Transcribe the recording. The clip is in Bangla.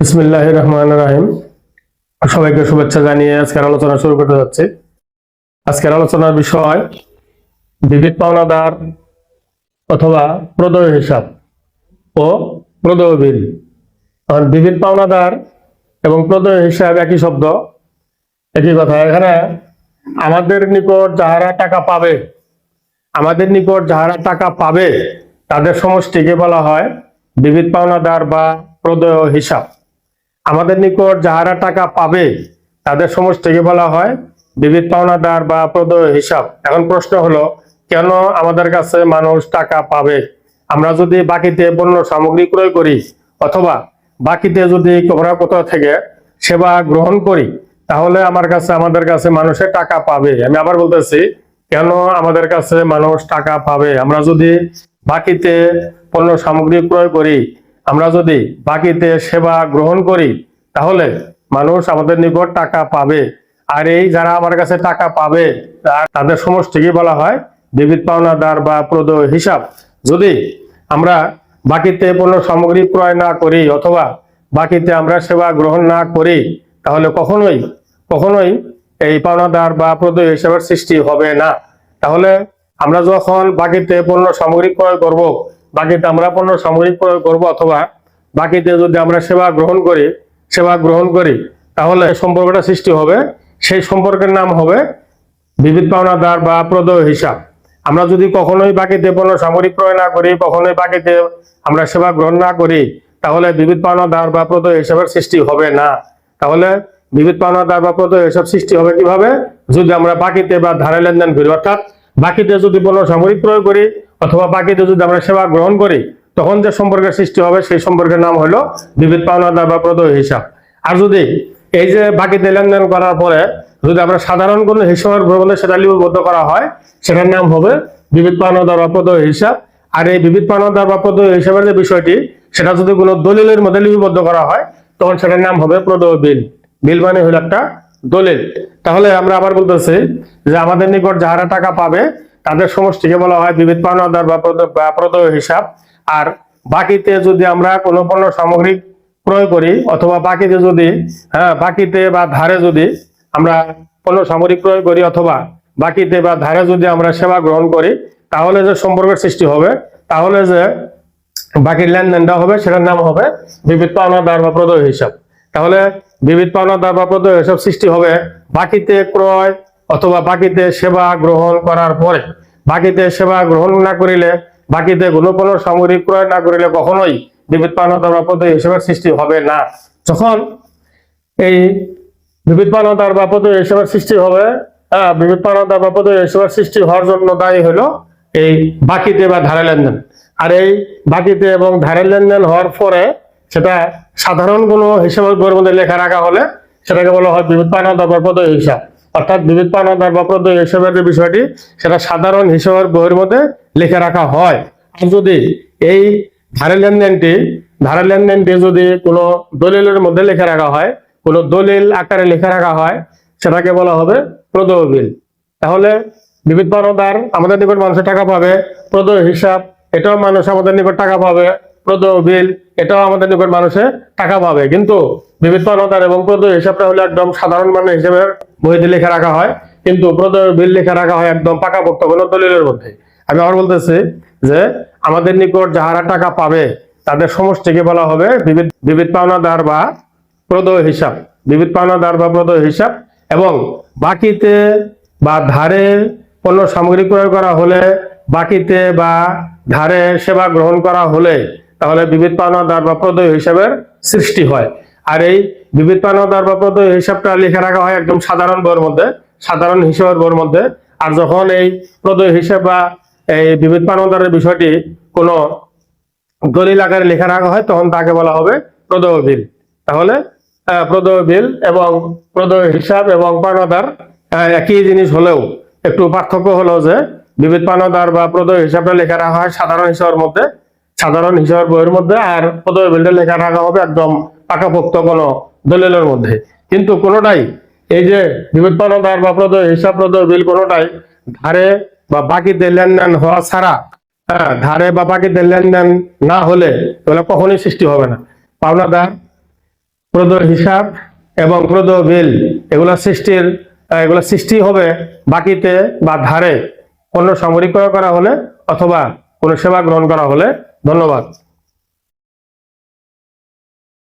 বিসমিল্লাহ রহমান রাহিম সবাইকে শুভেচ্ছা জানিয়ে আজকের আলোচনা শুরু করতে যাচ্ছি। আজকের আলোচনার বিষয় বিবিধ পাওনাদার অথবা প্রদয় হিসাব ও প্রদয় বিল। এখন বিবিধ পাওনাদার এবং প্রদয় হিসাব একই শব্দ, একই কথা। এখানে আমাদের নিকট যাহারা টাকা পাবে, আমাদের নিকট যাহারা টাকা পাবে, তাদের সমষ্টিকে বলা হয় বিবিধ পাওনাদার বা প্রদয় হিসাব। আমাদের নিকট যাহারা টাকা পাবে, তাদের সমষ্টিকে বলা হয়? বিবিধ পাওনাদার বা প্রদয় হিসাব। এখন প্রশ্ন হলো, কেন আমাদের কাছে মানুষ টাকা পাবে? আমরা যদি বাকিতে পণ্য সামগ্রী ক্রয় করি, অথবা বাকিতে যদি আমরা কোথাও থেকে সেবা গ্রহণ করি, তাহলে আমার কাছে, আমাদের কাছে মানুষের টাকা পাবে। আমি আবার বলতেছি, কেন আমাদের কাছে মানুষ টাকা পাবে? আমরা যদি বাকিতে পণ্য সামগ্রী ক্রয় করি আমরা যদি বাকিতে সেবা গ্রহণ করি, তাহলে মানুষ আমাদের নিকট টাকা পাবে। আর এই যারা আমার কাছে টাকা পাবে তাদের সমষ্টিকে বলা হয় বিবিধ পাওনাদার বা প্রদয় হিসাব। যদি আমরা বাকিতে পণ্য সামগ্রী ক্রয় না করি অথবা বাকিতে আমরা সেবা গ্রহণ না করি, তাহলে কখনোই কখনোই এই পাওনাদার বা প্রদয় হিসাবের সৃষ্টি হবে না। তাহলে আমরা যখন বাকিতে পণ্য সামগ্রী ক্রয় করব বাকিতে আমরা পণ্য সামগ্রী ক্রয় করব অথবা বাকিতে যদি আমরা সেবা গ্রহণ করি, সেবা গ্রহণ করি, তাহলে সম্পর্কটা সৃষ্টি হবে। সেই সম্পর্কের নাম হবে বিবিধ পাওনাদার বা প্রদয় হিসাব। আমরা যদি কখনোই বাকিতে পণ্য সামগ্রিক ক্রয় না করি, কখনোই বাকিতে আমরা সেবা গ্রহণ না করি, তাহলে বিবিধ পাওনা পাওনাদার বা প্রদয় হিসাবের সৃষ্টি হবে না। তাহলে বিবিধ পাওনাদার বা প্রদয় হিসাব সৃষ্টি হবে কীভাবে? যদি আমরা বাকিতে বা ধারে লেনদেন করি, অর্থাৎ বাকিতে যদি পণ্য সামগ্রিক ক্রয় করি অথবা বাকিতে যদি আমরা সেবা গ্রহণ করি, তখন যে সম্পর্কের সৃষ্টি হবে, সেই সম্পর্কের নাম হলো বিবিধ পাওনাদার বা প্রদয় হিসাব। আর যদি এই যে বাকিতে লেনদেন করার পরে যদি আমরা সাধারণ কোনো হিসাবের ভ্রমণে সেটা লিপিবদ্ধ করা হয় সেটার নাম হবে বিবিধ পাওনাদার বা প্রদয় হিসাব। আর এই বিবিধ পাওনাদার বা প্রদয় হিসাবের যে বিষয়টি, সেটা যদি কোনো দলিলের মধ্যে লিপিবদ্ধ করা হয়, তখন সেটার নাম হবে প্রদয় বিল। বিল মানে হলো একটা দলিল। তাহলে আমরা আবার বলতেছি যে আমাদের নিকট যাহারা টাকা পাবে তাদের সমষ্টিকে বলা হয় বিবিধ পাওনাদার বা প্রদ- বা প্রদয় হিসাব। আর বাকিতে যদি আমরা কোনো পণ্য সামগ্রিক ক্রয় করি, অথবা বাকিতে যদি হ্যাঁ বাকিতে বা ধারে যদি আমরা পণ্য সামগ্রিক ক্রয় করি, অথবা বাকিতে বা ধারে যদি আমরা সেবা গ্রহণ করি, তাহলে যে সম্পর্কের সৃষ্টি হবে, তাহলে যে বাকি লেনদেনটা হবে, সেটার নাম হবে বিবিধ পাওনাদার বা প্রদয় হিসাব। তাহলে বিবিধ পাওনা পাওনাদার বা প্রদয় হিসাব সৃষ্টি হবে বাকিতে ক্রয় অথবা বাকিতে সেবা গ্রহণ করার পরে বাকিতে সেবা গ্রহণ না করিলে, বাকিতে কোনো কোনো সামগ্রিক ক্রয় না করিলে কখনোই বিবিধ বা প্রদয় হিসাবের সৃষ্টি হবে না। যখন এই বিবিধ পাওনাদার বা প্রদয় হিসাবের সৃষ্টি হবে বিবিধ পাওনাদার বা প্রদয় হিসাবের সৃষ্টি হওয়ার জন্য দায়ী হলো এই বাকিতে বা ধারে লেনদেন। আর এই বাকিতে এবং ধারে লেনদেন হওয়ার পরে সেটা সাধারণ কোনো হিসাবের মধ্যে লেখা রাখা হলে সেটাকে বলা হয় বিবিধ পাওনাদার বা হিসাব অর্থাৎ বিবিধ পাওনাদার বা প্রদয় হিসাবের যে বিষয়টি, সেটা সাধারণ হিসাবের বইয়ের মধ্যে লিখে রাখা হয়। আর যদি এই ধারে লেনদেনটি ধারে লেনদেনটি যদি কোনো দলিলের মধ্যে লিখে রাখা হয়, কোনো দলিল আকারে লিখে রাখা হয়, সেটাকে বলা হবে প্রদয় বিল। তাহলে বিবিধ পাওনাদার আমাদের নিকট মানুষের টাকা পাবে, প্রদয় হিসাব, এটাও মানুষ আমাদের নিকট টাকা পাবে, প্রদয় বিল, এটাও আমাদের নিকট মানুষে টাকা পাবে। কিন্তু বিবিধ পাওনাদার এবং প্রদয় হিসাবটা হলো একদম সাধারণ মানে হিসেবে বইতে লিখে রাখা হয়, কিন্তু প্রদয় বিল লিখে রাখা হয় একদম পাকাপোক্ত কোনো দলিলের মধ্যে। আমি আবার বলতেছি যে আমাদের নিকট যাহারা টাকা পাবে, তাদের সমষ্টিকে বলা হবে বিবিধ বিবিধ পাওনাদার বা প্রদয় হিসাব। বিবিধ পাওনাদার বা প্রদয় হিসাব এবং বাকিতে বা ধারে পণ্য সামগ্রী ক্রয় করা হলে, বাকিতে বা ধারে সেবা গ্রহণ করা হলে তাহলে বিবিধ পাওনাদার বা প্রদয় হিসাবের সৃষ্টি হয়। আর এই বিবিধ পাওনাদার বা প্রদয় হিসাবটা লিখে রাখা হয় একদম সাধারণ বইয়ের মধ্যে, সাধারণ হিসাবের বইয়ের মধ্যে। আর যখন এই প্রদয় হিসাব বা এই বিবিধ বিষয়টি কোনো দলিল আকারে লেখা রাখা হয়, তখন তাকে বলা হবে প্রদয় বিল। তাহলে প্রদয় বিল এবং প্রদয় হিসাব এবং পাওনাদার একই জিনিস হলেও একটু পার্থক্য হলো যে বিবিধ পাওনাদার বা প্রদয় হিসাবটা লেখা রাখা হয় সাধারণ হিসাবের মধ্যে, সাধারণ হিসাবের বইয়ের মধ্যে, আর প্রদয় বিলটা লেখা রাখা হবে একদম পাকাপোক্ত কোনো দলিলের মধ্যে। কিন্তু কোনোটাই এই যে পাওনাদার বা প্রদয় হিসাব প্রদয় বিল কোনোটাই ধারে বা বাকিতে লেনদেন হওয়া ছাড়া হ্যাঁ ধারে বা বাকিতে লেনদেন না হলে এগুলো কখনোই সৃষ্টি হবে না। পাওনাদার, প্রদয় হিসাব এবং প্রদয় বিল, এগুলো সৃষ্টির, এগুলো সৃষ্টি হবে বাকিতে বা ধারে। কোনো সামরিক করা হলে অথবা কোনো সেবা গ্রহণ করা হলে ধন্যবাদ।